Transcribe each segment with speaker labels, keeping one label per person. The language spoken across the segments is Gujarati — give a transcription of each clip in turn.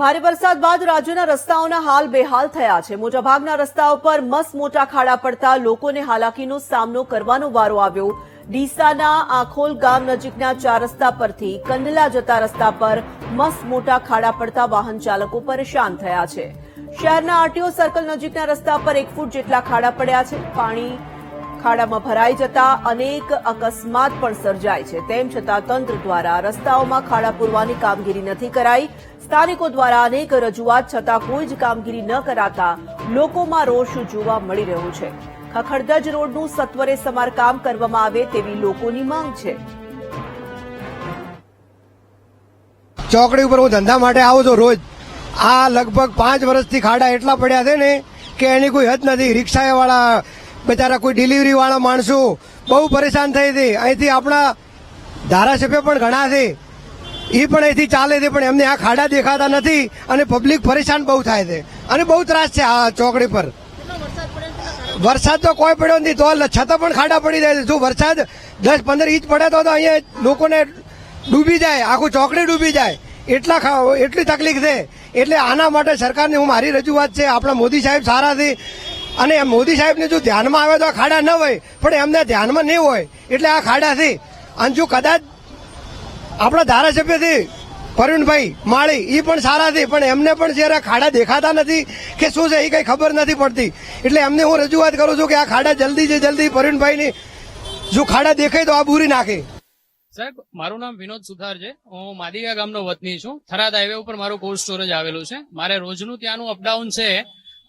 Speaker 1: ભારે વરસાદ બાદ રાજ્યના રસ્તાઓના હાલ બેહાલ થયા છે. મોટાભાગના રસ્તાઓ પર મસ્ત મોટા ખાડા પડતા લોકોને હાલાકીનો સામનો કરવાનો વારો આવ્યો. ડીસાના આખોલ ગામ નજીકના ચાર રસ્તા પરથી કંડલા જતા રસ્તા પર મસ્ત મોટા ખાડા પડતા વાહન ચાલકો પરેશાન થયા છે. શહેરના આરટીઓ સર્કલ નજીકના રસ્તા પર એક ફૂટ જેટલા ખાડા પડ્યા છે. પાણી ખાડામાં ભરાઈ જતા અનેક અકસ્માત પણ સર્જાય છે. તેમ છતાં તંત્ર દ્વારા રસ્તાઓમાં ખાડા પૂરવાની કામગીરી નથી કરાઈ. સ્થાનિકો દ્વારા અનેક રજૂઆત છતાં કોઈ જ કામગીરી ન કરાતા લોકોમાં રોષ જોવા મળી રહ્યો છે. ખખડધજ રોડનું સત્વરે સમારકામ કરવામાં આવે તેવી લોકોની માંગ છે.
Speaker 2: ચોકડી ઉપર હું ધંધા માટે આવું છું રોજ. આ લગભગ પાંચ વર્ષથી ખાડા એટલા પડ્યા છે ને કે એની કોઈ હદ નથી. રિક્ષાવાળા બચારા કોઈ ડિલિવરી વાળા માણસો બહુ પરેશાન થઈ હતી. અહીંથી આપણા ધારાસભ્ય પણ ઘણા છે. એ પણ અહીંથી ચાલે છે, પણ એમને આ ખાડા દેખાતા નથી અને પબ્લિક પરેશાન બહુ થાય છે. અને બહુ ત્રાસ છે આ ચોકડી પર. વરસાદ તો કોઈ પડ્યો નથી, તો છતાં પણ ખાડા પડી જાય છે. જો વરસાદ દસ પંદર ઇંચ પડે તો તો અહીંયા લોકોને ડૂબી જાય, આખું ચોકડી ડૂબી જાય. એટલા એટલી તકલીફ છે. એટલે આના માટે સરકારની હું મારી રજૂઆત છે, આપણા મોદી સાહેબ સારા છે. અને મોદી સાહેબને જો ધ્યાનમાં આવે તો આ ખાડા ન હોય, પણ એમને ધ્યાનમાં નહીં હોય, એટલે આ ખાડાથી. અને જો કદાચ આપણા ધારાસભ્યથી પરવીનભાઈ માળી એ પણ સારા છે પણ એમને પણ જ્યારે ખાડા દેખાતા નથી કે શું છે એ કંઈ ખબર નથી પડતી. એટલે એમને હું રજૂઆત કરું છું કે આ ખાડા જલ્દી છે જલ્દી પરવીણભાઈની જો ખાડા દેખાય તો આ બુરી નાખે.
Speaker 3: સાહેબ, મારું નામ વિનોદ સુથાર છે. હું માદિકા ગામનો વતની છું. થરાદ હાઈવે ઉપર મારું કોલ્ડ સ્ટોરેજ આવેલું છે. મારે રોજનું ત્યાંનું અપડાઉન છે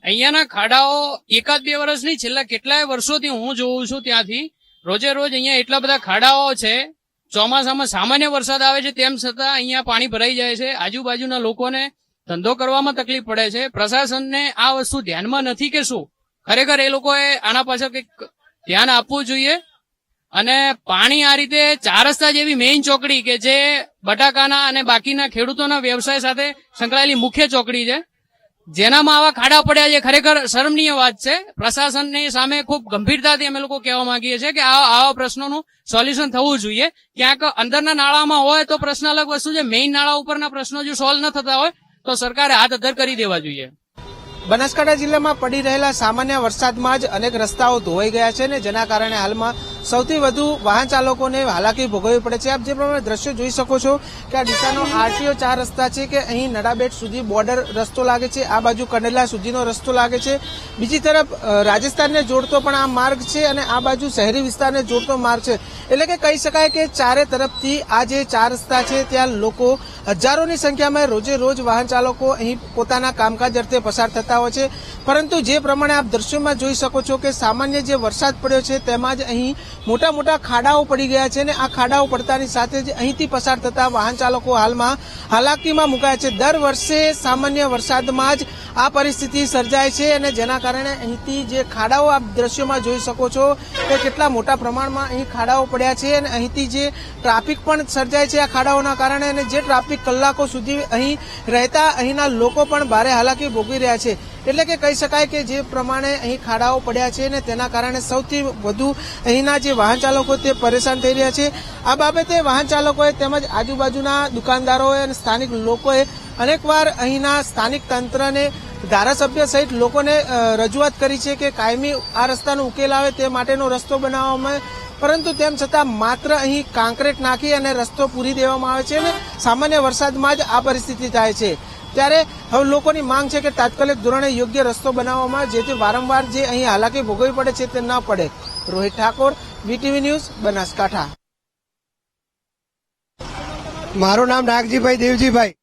Speaker 3: અહીંયાના ખાડાઓ એકાદ બે વર્ષની, છેલ્લા કેટલાય વર્ષોથી હું જોઉં છું ત્યાંથી. રોજે રોજ અહીંયા એટલા બધા ખાડાઓ છે, ચોમાસામાં સામાન્ય વરસાદ આવે છે તેમ છતાં અહીંયા પાણી ભરાઈ જાય છે. આજુબાજુના લોકોને ધંધો કરવામાં તકલીફ પડે છે. પ્રશાસનને આ વસ્તુ ધ્યાનમાં નથી કે શું? ખરેખર એ લોકોએ આના પાછળ કંઈક ધ્યાન આપવું જોઈએ. અને પાણી આ રીતે ચાર રસ્તા જેવી મેઇન ચોકડી કે જે બટાકાના અને બાકીના ખેડૂતોના વ્યવસાય સાથે સંકળાયેલી મુખ્ય ચોકડી છે. જેનામાં આવા ખાડા પડ્યા છે, ખરેખર શરમનીય વાત છે. પ્રશાસનની સામે ખૂબ ગંભીરતાથી અમે લોકો કહેવા માંગીએ છીએ કે આવા આવા પ્રશ્નોનું સોલ્યુશન થવું જોઈએ. ક્યાંક અંદરના નાળામાં હોય તો પ્રશ્ન અલગ વસ્તુ છે. મેઇન નાળા ઉપરના પ્રશ્નો જો સોલ્વ ન થતા હોય, તો સરકારે હાથ અધર કરી દેવા જોઈએ.
Speaker 4: બનાસકાંઠા જિલ્લામાં પડી રહેલા સામાન્ય વરસાદમાં જ અનેક રસ્તાઓ ધોવાઈ ગયા છે ને જેના કારણે હાલમાં સૌથી વધુ વાહન ચાલકોને હાલાકી ભોગવવી પડે છે. આપ જે પ્રમાણે દ્રશ્યો જોઈ શકો છો કે આ ડીસાનો આરટીઓ ચાર રસ્તા છે કે અહીં નડાબેટ સુધી બોર્ડર રસ્તો લાગે છે, આ બાજુ કંડેલા સુધીનો રસ્તો લાગે છે. બીજી તરફ રાજસ્થાનને જોડતો પણ આ માર્ગ છે અને આ બાજુ શહેરી વિસ્તારને જોડતો માર્ગ છે. એટલે કે કહી શકાય કે ચારે તરફથી આ જે ચાર રસ્તા છે, ત્યાં લોકો હજારોની સંખ્યામાં રોજે રોજ વાહન ચાલકો અહીં પોતાના કામકાજ અર્થે પસાર થતા હોય છે. પરંતુ જે પ્રમાણે આપ દ્રશ્યોમાં જોઈ શકો છો કે સામાન્ય જે વરસાદ પડ્યો છે, તેમાં જ અહીં મોટા મોટા ખાડાઓ પડી ગયા છે અને આ ખાડાઓ પડતાની સાથે જ અહીંથી પસાર થતા વાહન ચાલકો હાલમાં હાલાકીમાં મુકાયા છે. દર વર્ષે સામાન્ય વરસાદમાં જ આ પરિસ્થિતિ સર્જાય છે અને જેના કારણે અહીંથી જે ખાડાઓ આપ દ્રશ્યોમાં જોઈ શકો છો કે કેટલા મોટા પ્રમાણમાં અહીં ખાડાઓ પડ્યા છે અને અહીંથી જે ટ્રાફિક પણ સર્જાય છે આ ખાડાઓના કારણે અને જે ટ્રાફિક કલાકો સુધી અહીં રહેતા અહીંના લોકો પણ ભારે હાલાકી ભોગવી રહ્યા છે. એટલે કે કહી શકાય કે જે પ્રમાણે અહીં ખાડાઓ પડ્યા છે ને તેના કારણે સૌથી વધુ અહીંના જે વાહન ચાલકો તે પરેશાન થઈ રહ્યા છે. આ બાબતે વાહન ચાલકોએ તેમજ આજુબાજુના દુકાનદારોએ અને સ્થાનિક લોકોએ અનેકવાર અહીંના સ્થાનિક તંત્રને ધારાસભ્ય સહિત લોકોને રજૂઆત કરી છે કે કાયમી આ રસ્તાનો ઉકેલ આવે તે માટેનો રસ્તો બનાવવામાં પરંતુ તેમ છતાં માત્ર અહીં કાંકરેટ નાખી અને રસ્તો પૂરી દેવામાં આવે છે અને સામાન્ય વરસાદમાં જ આ પરિસ્થિતિ થાય છે. ત્યારે હવે લોકોની માંગ છે કે તાત્કાલિક ધોરણે યોગ્ય રસ્તો બનાવવામાં, જેથી વારંવાર જે અહીં હાલાકી ભોગવવી પડે છે તે ન પડે. Rohit Thakor BTV news, Banaskantha.
Speaker 2: મારું નામ નાગજીભાઈ દેવજીભાઈ.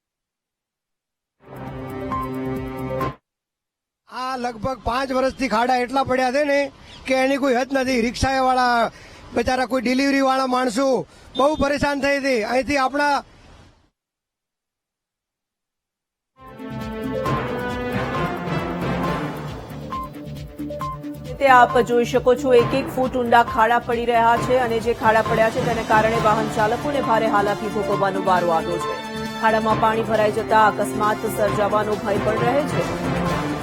Speaker 2: આ લગભગ પાંચ વર્ષથી ખાડા એટલા પડ્યા છે ને કે એની કોઈ હદ નથી. રિક્ષાવાળા, બચારા કોઈ ડિલિવરી વાળા માણસો બહુ પરેશાન થઈ હતી અહીંથી આપણા
Speaker 1: તે આપ જોઈ શકો છો એક એક ફૂટ ઊંડા ખાડા પડી રહ્યા છે અને જે ખાડા પડ્યા છે તેને કારણે વાહન ચાલકોને ભારે હાલાકી ભોગવવાનો વારો આવ્યો છે. ખાડામાં પાણી ભરાઈ જતા અકસ્માત સર્જાવાનો ભય પણ રહે છે.